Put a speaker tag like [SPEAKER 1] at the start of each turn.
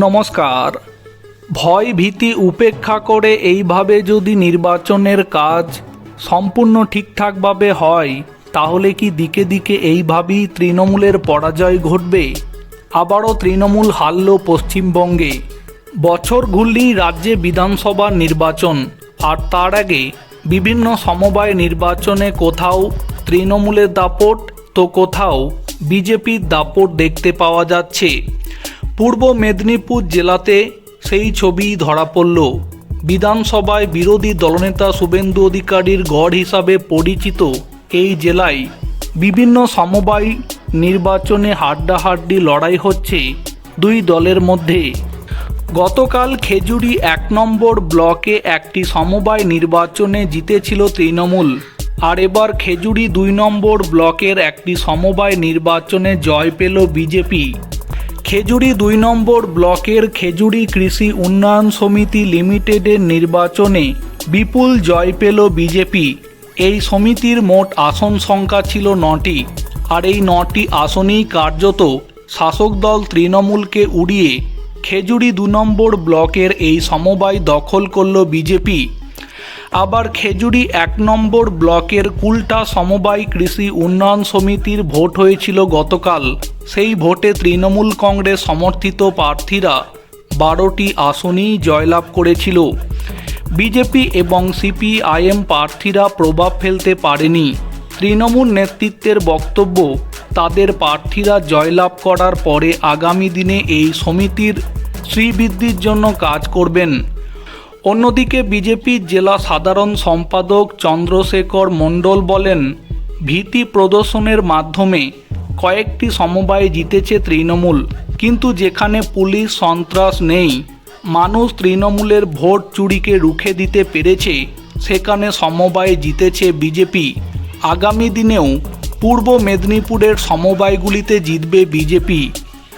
[SPEAKER 1] নমস্কার। ভয় ভীতি উপেক্ষা করে এইভাবে যদি নির্বাচনের কাজ সম্পূর্ণ ঠিকঠাকভাবে হয়, তাহলে কি দিকে দিকে এইভাবেই তৃণমূলের পরাজয় ঘটবে? আবারও তৃণমূল হারল পশ্চিমবঙ্গে। বছর ঘুরলেই রাজ্যে বিধানসভা নির্বাচন, আর তার আগে বিভিন্ন সমবায় নির্বাচনে কোথাও তৃণমূলের দাপট, তো কোথাও বিজেপির দাপট দেখতে পাওয়া যাচ্ছে। পূর্ব মেদিনীপুর জেলাতে সেই ছবি ধরা পড়ল। বিধানসভায় বিরোধী দলনেতা শুভেন্দু অধিকারীর গড় হিসাবে পরিচিত এই জেলায় বিভিন্ন সমবায় নির্বাচনে হাড্ডাহাড্ডি লড়াই হচ্ছে দুই দলের মধ্যে। গতকাল খেজুরি এক নম্বর ব্লকে একটি সমবায় নির্বাচনে জিতেছিল তৃণমূল, আর এবার খেজুরি দুই নম্বর ব্লকের একটি সমবায় নির্বাচনে জয় পেল বিজেপি। খেজুরি দুই নম্বর ব্লকের খেজুরি কৃষি উন্নয়ন সমিতি লিমিটেডের নির্বাচনে বিপুল জয় পেল বিজেপি। এই সমিতির মোট আসন সংখ্যা ছিল নটি। আর এই নটি আসনেই কার্যত শাসক দল তৃণমূলকে উড়িয়ে খেজুরি দু নম্বর ব্লকের এই সমবায় দখল করল বিজেপি। আবার খেজুরি এক নম্বর ব্লকের কুলটা সমবায় কৃষি উন্নয়ন সমিতির ভোট হয়েছিল গতকাল। সেই ভোটে তৃণমূল কংগ্রেস সমর্থিত প্রার্থীরা বারোটি আসনই জয়লাভ করেছিল। বিজেপি এবং সিপিআইএম প্রার্থীরা প্রভাব ফেলতে পারেনি। তৃণমূল নেতৃত্বের বক্তব্য, তাদের প্রার্থীরা জয়লাভ করার পরে আগামী দিনে এই সমিতির শ্রীবৃদ্ধির জন্য কাজ করবেন। অন্যদিকে বিজেপির জেলা সাধারণ সম্পাদক চন্দ্রশেখর মণ্ডল বলেন, ভীতি প্রদর্শনের মাধ্যমে কয়েকটি সমবায় জিতেছে তৃণমূল, কিন্তু যেখানে পুলিশ সন্ত্রাস নেই, মানুষ তৃণমূলের ভোট চুরিকে রুখে দিতে পেরেছে, সেখানে সমবায় জিতেছে বিজেপি। আগামী দিনেও পূর্ব মেদিনীপুরের সমবায়গুলিতে জিতবে বিজেপি।